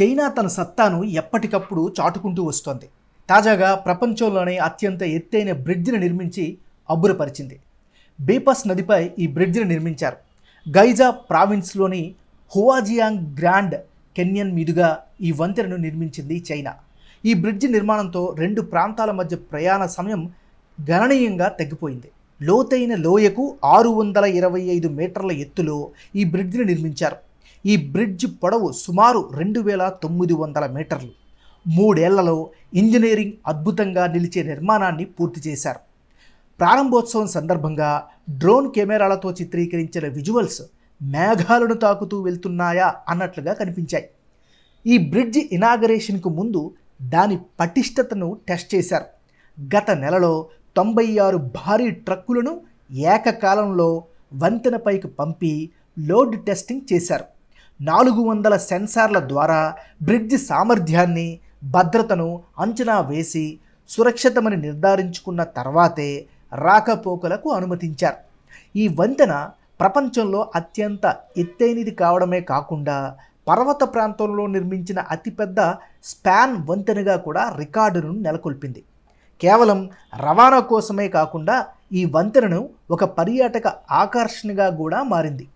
China తన సత్తాను ఎప్పటికప్పుడు చాటుకుంటూ వస్తోంది. తాజాగా ప్రపంచంలోనే అత్యంత ఎత్తైన బ్రిడ్జిని నిర్మించి అబ్బురపరిచింది. బీపస్ నదిపై ఈ బ్రిడ్జిని నిర్మించారు. గైజా ప్రావిన్స్లోని హువాజియాంగ్ గ్రాండ్ కెన్యన్ మీదుగా ఈ వంతెనను నిర్మించింది చైనా. ఈ బ్రిడ్జి నిర్మాణంతో రెండు ప్రాంతాల మధ్య ప్రయాణ సమయం గణనీయంగా తగ్గిపోయింది. లోతైన లోయకు ఆరు వందల ఇరవై ఐదు మీటర్ల ఎత్తులో ఈ బ్రిడ్జిని నిర్మించారు. ఈ బ్రిడ్జ్ పొడవు సుమారు రెండు వేల తొమ్మిది వందల మీటర్లు. మూడేళ్ళలో ఇంజనీరింగ్ అద్భుతంగా నిలిచే నిర్మాణాన్ని పూర్తి చేశారు. ప్రారంభోత్సవం సందర్భంగా డ్రోన్ కెమెరాలతో చిత్రీకరించిన విజువల్స్ మేఘాలను తాకుతూ వెళ్తున్నాయా అన్నట్లుగా కనిపించాయి. ఈ బ్రిడ్జ్ ఇనాగరేషన్కు ముందు దాని పటిష్టతను టెస్ట్ చేశారు. గత నెలలో తొంభై ఆరు భారీ ట్రక్కులను ఏకకాలంలో వంతెనపైకి పంపి లోడ్ టెస్టింగ్ చేశారు. నాలుగు వందల సెన్సార్ల ద్వారా బ్రిడ్జ్ సామర్థ్యాన్ని భద్రతను అంచనా వేసి సురక్షితమని నిర్ధారించుకున్న తర్వాతే రాకపోకలకు అనుమతించారు. ఈ వంతెన ప్రపంచంలో అత్యంత ఎత్తైనది కావడమే కాకుండా పర్వత ప్రాంతంలో నిర్మించిన అతిపెద్ద స్పాన్ వంతెనగా కూడా రికార్డును నెలకొల్పింది. కేవలం రవాణా కోసమే కాకుండా ఈ వంతెనను ఒక పర్యాటక ఆకర్షణగా కూడా మారింది.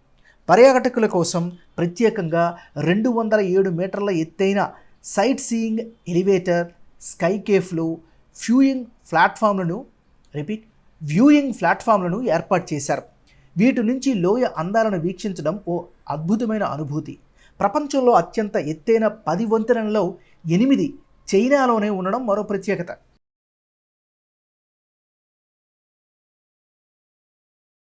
పర్యాటకుల కోసం ప్రత్యేకంగా రెండు వందల ఏడు మీటర్ల ఎత్తైన సైట్ సీయింగ్ ఎలివేటర్ స్కై కేఫ్లు ఫ్యూయింగ్ ప్లాట్ఫామ్లను రిపీట్ వ్యూయింగ్ ప్లాట్ఫామ్లను ఏర్పాటు చేశారు. వీటి నుంచి లోయ అందాలను వీక్షించడం ఓ అద్భుతమైన అనుభూతి. ప్రపంచంలో అత్యంత ఎత్తైన పది వంతెనలలో ఎనిమిది చైనాలోనే ఉండడం మరో ప్రత్యేకత.